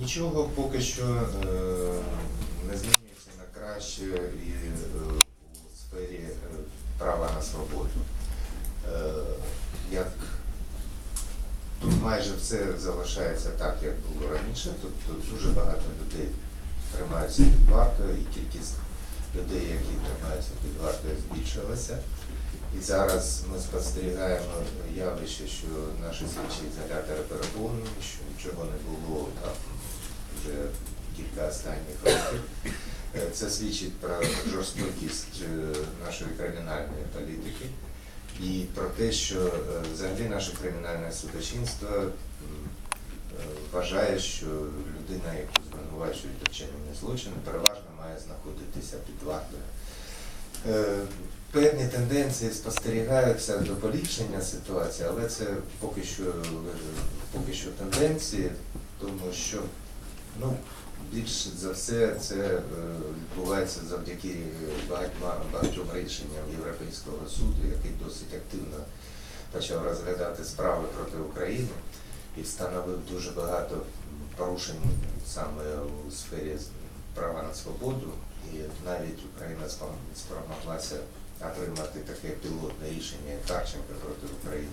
Нічого поки що е, не змінюється на краще і е, у сфері е, права на свободу. Як тут майже все залишається так, як було раніше, тобто дуже багато людей тримаються під вартою, і кількість людей, які тримаються під вартою, збільшилася. І зараз ми спостерігаємо явище, що наші слідчі ізолятори переповнені, що нічого не було останніх років. Е, Це свідчить про жорстокість е, нашої кримінальної політики і про те, що е, взагалі наше кримінальне судочинство вважає, що людина, яку звинувачують у вчиненні злочину, переважно має знаходитися під вартою. Певні тенденції спостерігаються до поліпшення ситуації, але це поки що, поки що тенденції, тому що ну, більш за все це е, відбувається завдяки багатьма багатьом рішенням Європейського суду, який досить активно почав розглядати справи проти України і встановив дуже багато порушень саме у сфері права на свободу. І навіть Україна спромоглася отримати таке пілотне рішення Харченка проти України,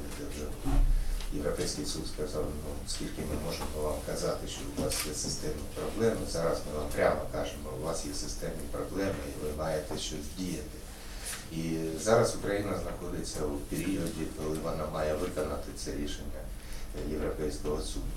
Європейський суд сказав, ну скільки ми можемо вам казати, що у вас є системні проблеми. Зараз ми вам прямо кажемо, у вас є системні проблеми і ви маєте щось діяти. І зараз Україна знаходиться у періоді, коли вона має виконати це рішення Європейського суду.